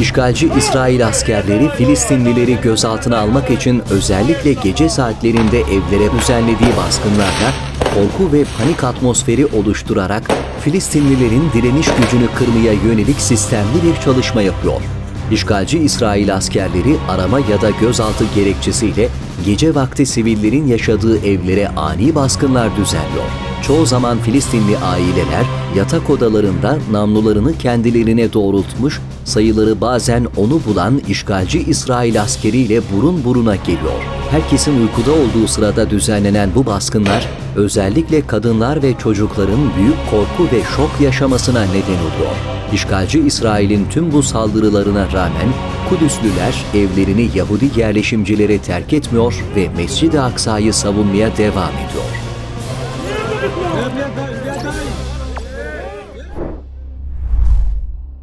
İşgalci İsrail askerleri Filistinlileri gözaltına almak için özellikle gece saatlerinde evlere düzenlediği baskınlarla korku ve panik atmosferi oluşturarak Filistinlilerin direniş gücünü kırmaya yönelik sistemli bir çalışma yapıyor. İşgalci İsrail askerleri arama ya da gözaltı gerekçesiyle gece vakti sivillerin yaşadığı evlere ani baskınlar düzenliyor. Çoğu zaman Filistinli aileler yatak odalarında namlularını kendilerine doğrultmuş, sayıları bazen onu bulan işgalci İsrail askeriyle burun buruna geliyor. Herkesin uykuda olduğu sırada düzenlenen bu baskınlar özellikle kadınlar ve çocukların büyük korku ve şok yaşamasına neden oluyor. İşgalci İsrail'in tüm bu saldırılarına rağmen Kudüslüler evlerini Yahudi yerleşimcilere terk etmiyor ve Mescid-i Aksa'yı savunmaya devam ediyor. Viadão, viadão, viadão.